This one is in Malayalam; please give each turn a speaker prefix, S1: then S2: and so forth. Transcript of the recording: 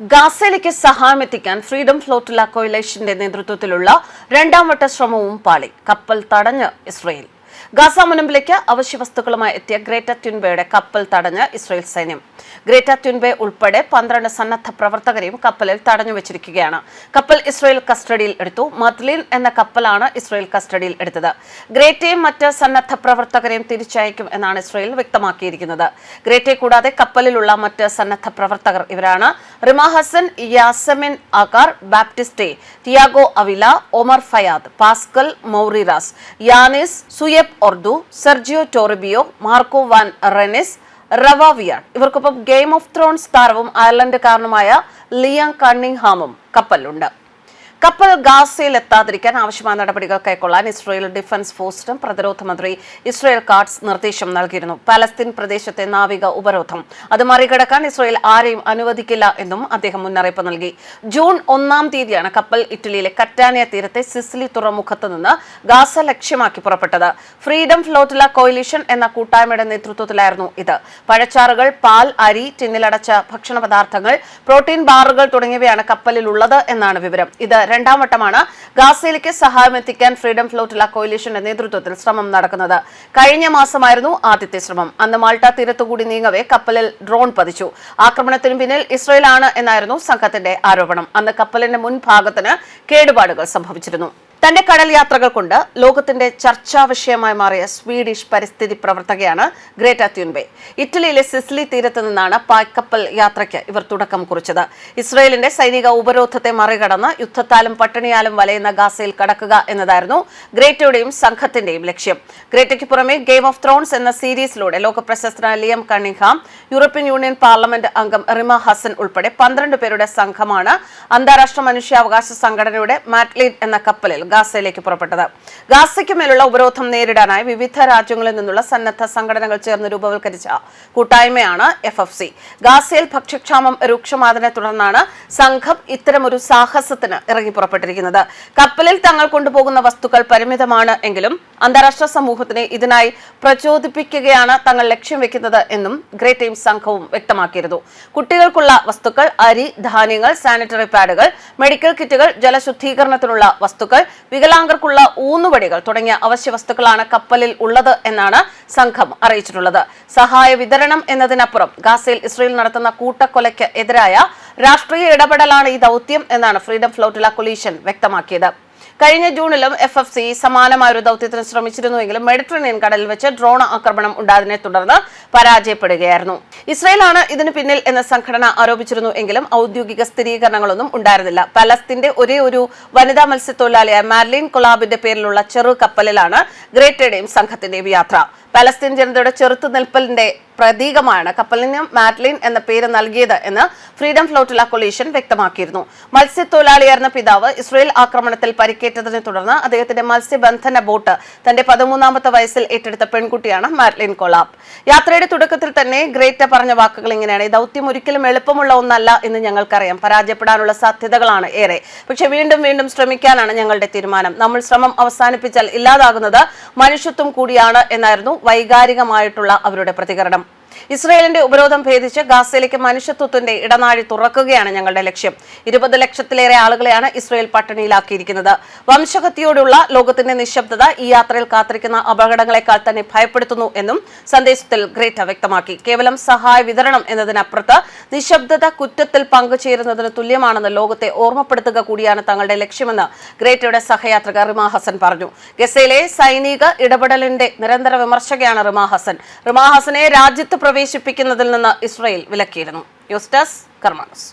S1: ഗാസയിലേക്ക് സഹായമെത്തിക്കാൻ ഫ്രീഡം ഫ്ലോട്ടില കോയിലേഷന്റെ നേതൃത്വത്തിലുള്ള രണ്ടാം വട്ട ശ്രമവും പാളി. കപ്പൽ തടഞ്ഞ് ഇസ്രയേൽ. ഗാസ മുനമ്പിലേക്ക് അവശ്യ വസ്തുക്കളുമായി എത്തിയ ഗ്രേറ്റർ ട്യുൻബയുടെ കപ്പൽ തടഞ്ഞ് ഇസ്രയേൽ സൈന്യം. ഗ്രേറ്റ ട്യുൻബെ ഉൾപ്പെടെ പന്ത്രണ്ട് സന്നദ്ധ പ്രവർത്തകരെയും കപ്പലിൽ തടഞ്ഞു വെച്ചിരിക്കുകയാണ്. കപ്പൽ ഇസ്രയേൽ കസ്റ്റഡിയിൽ എടുത്തു. മദ്ലിൻ എന്ന കപ്പലാണ് ഇസ്രയേൽ കസ്റ്റഡിയിൽ എടുത്തത്. ഗ്രേറ്റയും മറ്റ് സന്നദ്ധ പ്രവർത്തകരെയും തിരിച്ചയക്കും എന്നാണ് ഇസ്രയേൽ വ്യക്തമാക്കിയിരിക്കുന്നത്. ഗ്രേറ്റയെ കൂടാതെ കപ്പലിലുള്ള മറ്റ് സന്നദ്ധ പ്രവർത്തകർ ഇവരാണ്. Rima Hassan Yasemin Acar Baptiste Thiago Avila Omar Fayad Pascal Maurieras Yanis Suayb Ordu Sergio Toribio Marco van Rennes Reva Viard ഇവർക്കൊപ്പം ഗെയിം ഓഫ് ത്രോൺസ് താരവും അയർലൻഡുകാരനുമായ കണ്ണിംഗ് കണ്ണിംഗ്ഹാമും കപ്പലിലുണ്ട്. കപ്പൽ ഗാസയിൽ എത്താതിരിക്കാൻ ആവശ്യമായ നടപടികൾ കൈക്കൊള്ളാൻ ഇസ്രയേൽ ഡിഫൻസ് ഫോഴ്സിനും പ്രതിരോധ മന്ത്രി ഇസ്രയേൽ കാർഡ്സ് നിർദ്ദേശം നൽകിയിരുന്നു. പാലസ്തീൻ പ്രദേശത്തെ നാവിക ഉപരോധം. അത് മറികടക്കാൻ ഇസ്രയേൽ ആരെയും അനുവദിക്കില്ല എന്നും അദ്ദേഹം മുന്നറിയിപ്പ് നൽകി. ജൂൺ ഒന്നാം തീയതിയാണ് കപ്പൽ ഇറ്റലിയിലെ കറ്റാനിയ തീരത്തെ സിസിലി തുറമുഖത്ത് നിന്ന് ഗാസ ലക്ഷ്യമാക്കി പുറപ്പെട്ടത്. ഫ്രീഡം ഫ്ലോട്ടില കോയിലിഷൻ എന്ന കൂട്ടായ്മയുടെ നേതൃത്വത്തിലായിരുന്നു ഇത്. പഴച്ചാറുകൾ പാൽ അരി ടിന്നിലടച്ച ഭക്ഷണ പദാർത്ഥങ്ങൾ പ്രോട്ടീൻ ബാറുകൾ തുടങ്ങിയവയാണ് കപ്പലിലുള്ളത് എന്നാണ് വിവരം. ഇത് രണ്ടാം വട്ടമാണ് ഗാസയിലേക്ക് സഹായം എത്തിക്കാൻ ഫ്രീഡം ഫ്ലോട്ടില കോയിലിഷന്റെ നേതൃത്വത്തിൽ ശ്രമം നടക്കുന്നത്. കഴിഞ്ഞ മാസമായിരുന്നു ആദ്യത്തെ ശ്രമം. അന്ന് മാൾട്ട തീരത്തുകൂടി നീങ്ങവേ കപ്പലിൽ ഡ്രോൺ പതിച്ചു. ആക്രമണത്തിന് പിന്നിൽ ഇസ്രയേലാണ് എന്നായിരുന്നു സംഘത്തിന്റെ ആരോപണം. അന്ന് കപ്പലിന്റെ മുൻഭാഗത്തിന് കേടുപാടുകൾ സംഭവിച്ചിരുന്നു. തന്റെ കടൽ യാത്രകൾ കൊണ്ട് ലോകത്തിന്റെ ചർച്ചാ വിഷയമായി മാറിയ സ്വീഡിഷ് പരിസ്ഥിതി പ്രവർത്തകയാണ് ഗ്രേറ്റ ത്യുൻബെ. ഇറ്റലിയിലെ സിസ്ലി തീരത്ത് നിന്നാണ് പായ്ക്കപ്പൽ യാത്രയ്ക്ക് ഇവർ തുടക്കം കുറിച്ചത്. ഇസ്രയേലിന്റെ സൈനിക ഉപരോധത്തെ മറികടന്ന് യുദ്ധത്താലും പട്ടിണിയാലും വലയുന്ന ഗാസയിൽ കടക്കുക എന്നതായിരുന്നു ഗ്രേറ്റയുടെയും സംഘത്തിന്റെയും ലക്ഷ്യം. ഗ്രേറ്റയ്ക്ക് പുറമെ ഗെയിം ഓഫ് ത്രോൺസ് എന്ന സീരീസിലൂടെ ലോക പ്രശസ്തനായ Liam Cunningham European Union parliament അംഗം റിമ ഹസൻ ഉൾപ്പെടെ പന്ത്രണ്ട് പേരുടെ സംഘമാണ് അന്താരാഷ്ട്ര മനുഷ്യാവകാശ സംഘടനയുടെ മാറ്റ്ലീഡ് എന്ന കപ്പലിൽ ഗാസയിലേക്ക് പുറപ്പെട്ടത്. ഗാസയ്ക്ക് മേലുള്ള ഉപരോധം നേരിടാനായി വിവിധ രാജ്യങ്ങളിൽ നിന്നുള്ള സന്നദ്ധ സംഘടനകൾ ചേർന്ന് രൂപവൽക്കരിച്ച കൂട്ടായ്മയാണ് എഫ് എഫ് സി. ഗാസയിൽ ഭക്ഷ്യക്ഷാമം രൂക്ഷമായതിനെ തുടർന്നാണ് സംഘം ഇത്തരമൊരു സാഹസത്തിന് ഇറങ്ങി പുറപ്പെട്ടിരിക്കുന്നത് കപ്പലിൽ തങ്ങൾ കൊണ്ടുപോകുന്ന വസ്തുക്കൾ പരിമിതമാണ് എങ്കിലും അന്താരാഷ്ട്ര സമൂഹത്തിനെ ഇതിനായി പ്രചോദിപ്പിക്കുകയാണ് തങ്ങൾ ലക്ഷ്യം വെക്കുന്നത് എന്നും ഗ്രേറ്റ് ഗ്രേറ്റയും സംഘവും വ്യക്തമാക്കിയിരുന്നു. കുട്ടികൾക്കുള്ള വസ്തുക്കൾ അരി ധാന്യങ്ങൾ സാനിറ്ററി പാഡുകൾ മെഡിക്കൽ കിറ്റുകൾ ജലശുദ്ധീകരണത്തിനുള്ള വസ്തുക്കൾ വികലാംഗർക്കുള്ള ഊന്നുവടികൾ തുടങ്ങിയ അവശ്യ വസ്തുക്കളാണ് കപ്പലിൽ ഉള്ളത് എന്നാണ് സംഘം അറിയിച്ചിട്ടുള്ളത്. സഹായ വിതരണം എന്നതിനപ്പുറം ഗാസയിൽ ഇസ്രയേൽ നടത്തുന്ന കൂട്ടക്കൊലയ്ക്ക് എതിരായ രാഷ്ട്രീയ ഇടപെടലാണ് ഈ ദൗത്യം എന്നാണ് ഫ്രീഡം ഫ്ലോട്ടില കൊലീഷൻ വ്യക്തമാക്കിയത്. കഴിഞ്ഞ ജൂണിലും എഫ് എഫ് സി സമാനമായ ഒരു ദൗത്യത്തിന് ശ്രമിച്ചിരുന്നുവെങ്കിലും മെഡിറ്ററേനിയൻ കടലിൽ വെച്ച് ഡ്രോൺ ആക്രമണം ഉണ്ടായതിനെ തുടർന്ന് പരാജയപ്പെടുകയായിരുന്നു. ഇസ്രയേലാണ് ഇതിന് പിന്നിൽ എന്ന സംഘടന ആരോപിച്ചിരുന്നു എങ്കിലും ഔദ്യോഗിക സ്ഥിരീകരണങ്ങളൊന്നും ഉണ്ടായിരുന്നില്ല. പലസ്തീന്റെ ഒരേ ഒരു വനിതാ മത്സ്യത്തൊഴിലാളിയായ മാർലിൻ കൊളാബിന്റെ പേരിലുള്ള ചെറു കപ്പലിലാണ് ഗ്രേറ്റയുടെയും സംഘത്തിന്റെയും യാത്ര. പലസ്തീൻ ജനതയുടെ ചെറുത്തുനിൽപ്പലിന്റെ പ്രതീകമാണ് കപ്പലിന് മാറ്റ്ലിൻ എന്ന പേര് നൽകിയത് എന്ന് ഫ്രീഡം ഫ്ലോട്ടില കൊളീഷൻ വ്യക്തമാക്കിയിരുന്നു. മത്സ്യത്തൊഴിലാളിയായിരുന്ന പിതാവ് ഇസ്രയേൽ ആക്രമണത്തിൽ പരിക്കേറ്റതിനെ തുടർന്ന് അദ്ദേഹത്തിന്റെ മത്സ്യബന്ധന ബോട്ട് തന്റെ പതിമൂന്നാമത്തെ വയസ്സിൽ ഏറ്റെടുത്ത പെൺകുട്ടിയാണ് മാറ്റ്ലിൻ കൊളാബ്. യാത്രയുടെ തുടക്കത്തിൽ തന്നെ ഗ്രേറ്റ പറഞ്ഞ വാക്കുകൾ ഇങ്ങനെയാണ് ഈ ദൗത്യം ഒരിക്കലും എളുപ്പമുള്ള ഒന്നല്ല എന്ന് ഞങ്ങൾക്കറിയാം. പരാജയപ്പെടാനുള്ള സാധ്യതകളാണ് ഏറെ. പക്ഷെ വീണ്ടും വീണ്ടും ശ്രമിക്കാനാണ് ഞങ്ങളുടെ തീരുമാനം. നമ്മൾ ശ്രമം അവസാനിപ്പിച്ചാൽ ഇല്ലാതാകുന്നത് മനുഷ്യത്വം കൂടിയാണ് എന്നായിരുന്നു വൈകാരികമായിട്ടുള്ള അവരുടെ പ്രതികരണം. ഇസ്രയേലിന്റെ ഉപരോധം ഭേദിച്ച് ഗാസയിലേക്ക് മനുഷ്യത്വത്തിന്റെ ഇടനാഴി തുറക്കുകയാണ് ഞങ്ങളുടെ ലക്ഷ്യം. ഇരുപത് ലക്ഷത്തിലേറെ ആളുകളെയാണ് ഇസ്രയേൽ പട്ടിണിയിലാക്കിയിരിക്കുന്നത്. വംശഹത്യയോടുള്ള ലോകത്തിന്റെ നിശബ്ദത ഈ യാത്രയിൽ കാത്തിരിക്കുന്ന അപകടങ്ങളെക്കാൾ തന്നെ ഭയപ്പെടുത്തുന്നു എന്നും സന്ദേശത്തിൽ ഗ്രേറ്റ വ്യക്തമാക്കി. കേവലം സഹായ വിതരണം എന്നതിനപ്പുറത്ത് നിശബ്ദത കുറ്റത്തിൽ പങ്കുചേരുന്നതിന് തുല്യമാണെന്ന് ലോകത്തെ ഓർമ്മപ്പെടുത്തുക കൂടിയാണ് തങ്ങളുടെ ലക്ഷ്യമെന്ന് ഗ്രേറ്റയുടെ സഹയാത്രിക റിമാ ഹസൻ പറഞ്ഞു. ഗസയിലെ സൈനിക ഇടപെടലിന്റെ നിരന്തര വിമർശകയാണ് റിമാ ഹസൻ. റിമാ ഹസനെ രാജ്യത്ത് പ്രവേശിപ്പിക്കുന്നതിൽ നിന്ന് ഇസ്രയേൽ വിലക്കിയിരുന്നു ന്യൂസ് ഡെസ്ക് കർമാനസ്